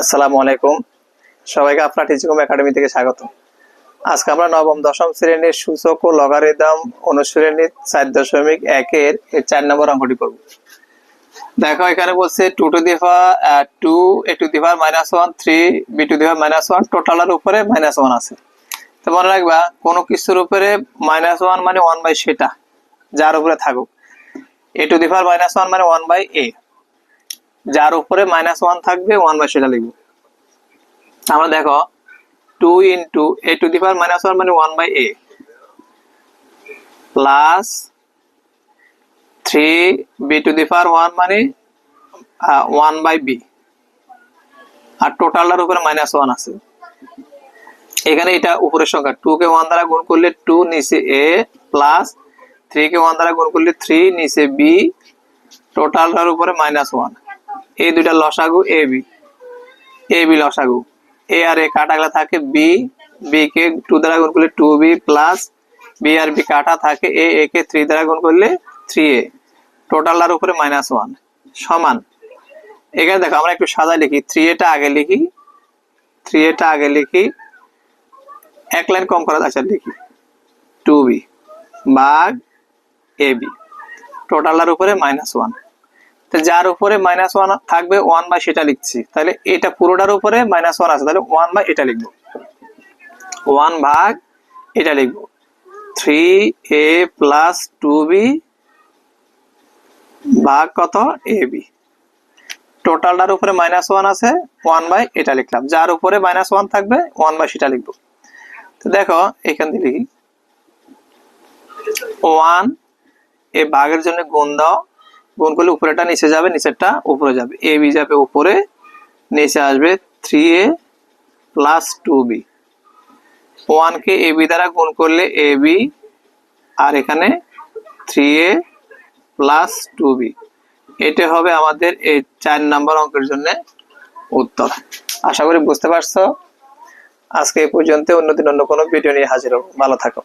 আসসালামু আলাইকুম। সবাইকে আপনার টিচিকম একাডেমি থেকে স্বাগত। আজকে আমরা নবম, দশম শ্রেণির সূচক ও লগারিদম অনুশ্রেণীর চার দশমিক একের এই চার নম্বর অঙ্কটি করব। দেখো, এখানে বলছে two to the power two a to the power minus one three b to the power minus one টোটালের উপরে মাইনাস ওয়ান আছে। তো মনে রাখবা, কোনো কিছুর উপরে মাইনাস ওয়ান মানে ওয়ান বাই সেটা, যার উপরে থাকুক। A to the power minus one মানে ওয়ান বাই এ যার উপরে মাইনাস ওয়ান থাকবে ওয়ান বাই সেটা লিখব। আমরা দেখো two into a to the power minus one মানে one by a plus three b to the power one মানে ওয়ান বাই বি আর টোটালটার উপরে মাইনাস ওয়ান আছে। এখানে এটা উপরের সংখ্যা। টু কে ওয়ান দ্বারা গুণ করলে টু নিচে এ প্লাস থ্রি কে ওয়ান দ্বারা গুণ করলে থ্রি নিচে বি টোটালটার উপরে মাইনাস ওয়ান এই দুইটা লসাগু এ বি এ বি লসাগু। এ আর এ কাটা থাকে বি বি কে টু দ্বারা গুণ করলে টু বি প্লাস বি আর বি কাটা থাকে এ এ কে থ্রি দ্বারা গুণ করলে থ্রি এ টোটালটার উপরে মাইনাস ওয়ান সমান। এখানে দেখো, আমরা একটু সাদা লিখি। থ্রি এটা আগে লিখি। থ্রি এটা আগে লিখি। এক লাইন কম করা আছে লিখি। টু বি বাঘ এ বি টোটালটার উপরে মাইনাস ওয়ান যার উপরে মাইনাস ওয়ান থাকবে ওয়ান বাই সেটা লিখছি। তাহলে এটা পুরোটার উপরে মাইনাস ওয়ান আছে, তাহলে ওয়ান বাই এটা লিখব। ওয়ান ভাগ এটা লিখব। Three a plus two b ভাগ কত? এ বি টোটালটার উপরে মাইনাস ওয়ান আছে ওয়ান বাই এটা লিখলাম। যার উপরে মাইনাস ওয়ান থাকবে ওয়ান বাই সেটা লিখব। তো দেখো, এখান থেকে লিখি। ওয়ান এ ভাগের জন্য গুণ দাও। গুণ করলে উপরেটা নিচে যাবে, নিচেরটা উপরে যাবে। এ বি যাবে উপরে, নিচে আসবে three a plus two b ওয়ানকে এ বি দ্বারা গুণ করলে এ বি আর এখানে three a plus two b এটা হবে আমাদের এই চার নাম্বার অঙ্কের জন্য উত্তর। আশা করি বুঝতে পারছ। আজকে এই পর্যন্ত, অন্যদিন অন্য কোনো ভিডিও নিয়ে হাজির হব। ভালো থাকো।